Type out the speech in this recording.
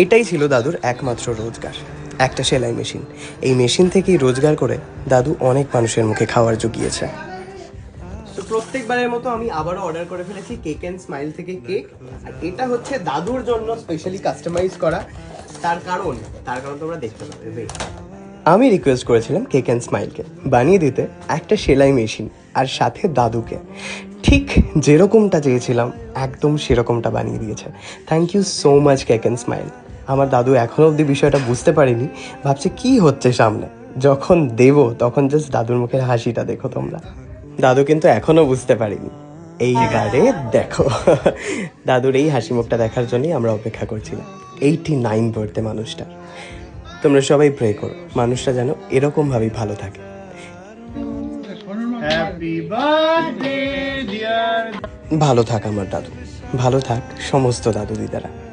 এটাই ছিল দাদুর একমাত্র রোজগার। একটা সেলাই মেশিন। এই মেশিন থেকেই রোজগার করে দাদু অনেক মানুষের মুখে খাওয়ার জুগিয়েছে। তো প্রত্যেকবারের মতো আমি আবারও অর্ডার করে ফেলেছি কেক অ্যান্ড স্মাইল থেকে কেক আর এটা হচ্ছে দাদুর জন্য স্পেশালি কাস্টমাইজ করা। তার কারণ তার কারণ তোমরা দেখতে পাবে। আমি রিকোয়েস্ট করেছিলাম কেক অ্যান্ড স্মাইলকে বানিয়ে দিতে একটা সেলাই মেশিন আর সাথে দাদুকে। ঠিক যেরকমটা চেয়েছিলাম একদম সেরকমটা বানিয়ে দিয়েছে। Thank you so much cake and smile আমার দাদু এখনও অবধি বিষয়টা বুঝতে পারিনি। ভাবছে কি হচ্ছে সামনে? যখন দেব তখন জাস্ট দাদুর মুখের হাসিটা দেখো তোমরা। দাদু কিন্তু এখনও বুঝতে পারিনি। এইবারে দেখো। দাদুর এই হাসি মুখটা দেখার জন্যই আমরা অপেক্ষা করছিলাম। এইটি নাইন বার্থডে মানুষটা। তোমরা সবাই প্রে করো মানুষটা যেন এরকমভাবেই ভালো থাকে। ভালো থাক আমার দাদু। ভালো থাক সমস্ত দাদু দিদারা।